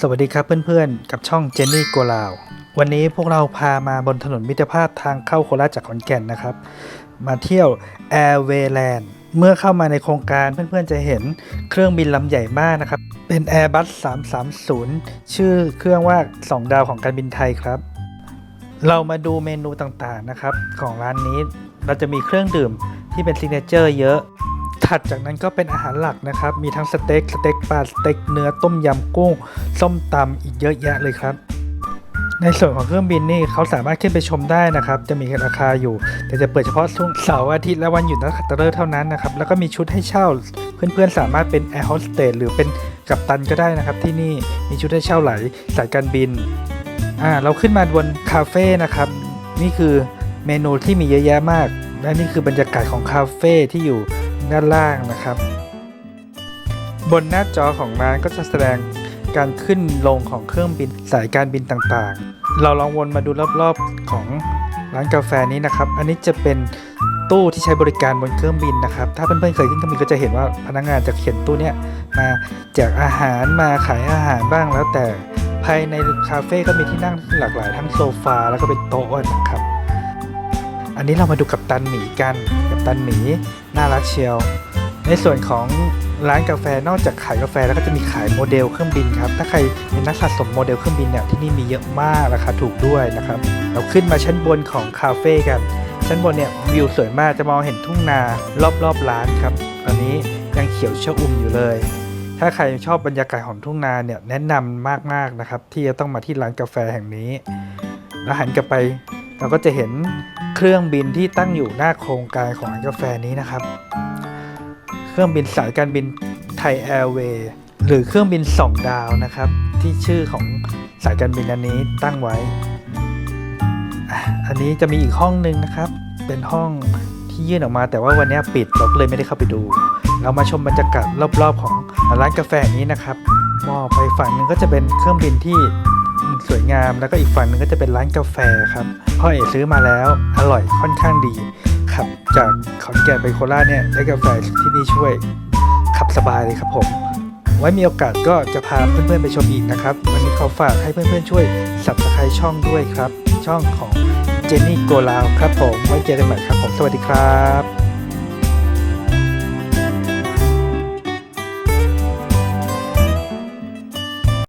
สวัสดีครับเพื่อนๆ กับช่องเจนนี่กัวลาว วันนี้พวกเราพามาบนถนนมิตรภาพทางเข้าโคราชจากขอนแก่นนะครับ มาเที่ยว Airwayland เมื่อเข้ามาในโครงการเพื่อนๆจะเห็นเครื่องบินลำใหญ่มากนะครับ เป็น Airbus 330 ชื่อเครื่องว่า 2 ดาวของการบินไทยครับ เรามาดูเมนูต่างๆนะครับ ของร้านนี้เราจะมีเครื่องดื่มที่เป็นซิกเนเจอร์เยอะ ถัดจากนั้นก็เป็นอาหารหลักนะครับ มีทั้งสเต็ก สเต็กปลา สเต็กเนื้อ ต้มยำกุ้ง ส้มตำอีกเยอะแยะเลยครับ ในส่วนของเครื่องบินนี่เขาสามารถขึ้นไปชมได้นะครับ จะมีราคาอยู่ แต่จะเปิดเฉพาะช่วงเสาร์อาทิตย์และวันหยุดนักขัตฤกษ์เท่านั้นนะครับ แล้วก็มีชุดให้เช่า เพื่อนๆสามารถเป็นแอร์โฮสเตสหรือเป็นกัปตันก็ได้นะครับ ที่นี่มีชุดให้เช่าหลายสายการบิน อ่า เราขึ้นมาบนคาเฟ่นะครับ นี่คือเมนูที่มีเยอะแยะมาก และนี่คือบรรยากาศของคาเฟ่ที่อยู่ ด้านล่างนะครับ บนหน้าจอของร้านก็จะแสดงการขึ้นลงของเครื่องบินสายการบินต่างๆ เราลองวนมาดูรอบๆของร้านกาแฟนี้นะครับ อันนี้จะเป็นตู้ที่ใช้บริการบนเครื่องบินนะครับ ถ้าเพื่อนๆเคยขึ้นเครื่องบินก็จะเห็นว่าพนักงานจะเขียนตู้เนี้ยมาแจกอาหารมาขายอาหารบ้างแล้วแต่ภายในคาเฟ่ก็มีที่นั่งหลากหลายทั้งโซฟาแล้วก็เป็นโต๊ะนะครับ อันนี้เรามาดูกับตันหมีกัน กับตันหมีน่ารักเชียว ในส่วนของร้านกาแฟนอกจากขายกาแฟแล้วก็จะมีขายโมเดลเครื่องบินครับ ถ้าใครเป็นนักสะสมโมเดลเครื่องบินเนี่ยที่นี่มีเยอะมากราคาถูกด้วยนะครับ เราขึ้นมาชั้นบนของคาเฟ่กัน ชั้นบนเนี่ยวิวสวยมากจะมองเห็นทุ่งนารอบๆร้านครับ ตอนนี้ยังเขียวชอุ่มอยู่เลย ถ้าใครชอบบรรยากาศของทุ่งนาเนี่ยแนะนำมากๆนะครับที่จะต้องมาที่ร้านกาแฟแห่งนี้แล้วหันกลับไป เราก็จะเห็นเครื่องบินที่ตั้งอยู่หน้าโครงการของร้านกาแฟนี้นะครับ เครื่องบินสายการบินไทยแอร์เวย์หรือเครื่องบิน2ดาวนะครับ ที่ชื่อของสายการบินอันนี้ตั้งไว้ อันนี้จะมีอีกห้องหนึ่งนะครับ เป็นห้องที่ยื่นออกมา แต่ว่าวันนี้ปิดเราก็เลยไม่ได้เข้าไปดู เรามาชมบรรยากาศรอบๆ ของร้านกาแฟนี้นะครับ มองไปฝั่งหนึ่งก็จะเป็นเครื่องบินที่ สวยงามแล้วก็อีกฝั่งหนึ่งก็จะเป็นร้านกาแฟครับพ่อเอ๋ซื้อมาแล้วอร่อยค่อนข้างดี ขับจากขอนแก่นไปโคราชเนี่ยได้กาแฟที่นี่ช่วยขับสบายเลยครับผม ไว้มีโอกาสก็จะพาเพื่อนๆไปชมอีกนะครับ วันนี้ขอฝากให้เพื่อนๆช่วย subscribe ช่องด้วยครับ ช่องของเจนนี่โกลาวครับผมไว้เจอกันใหม่ครับผมสวัสดีครับ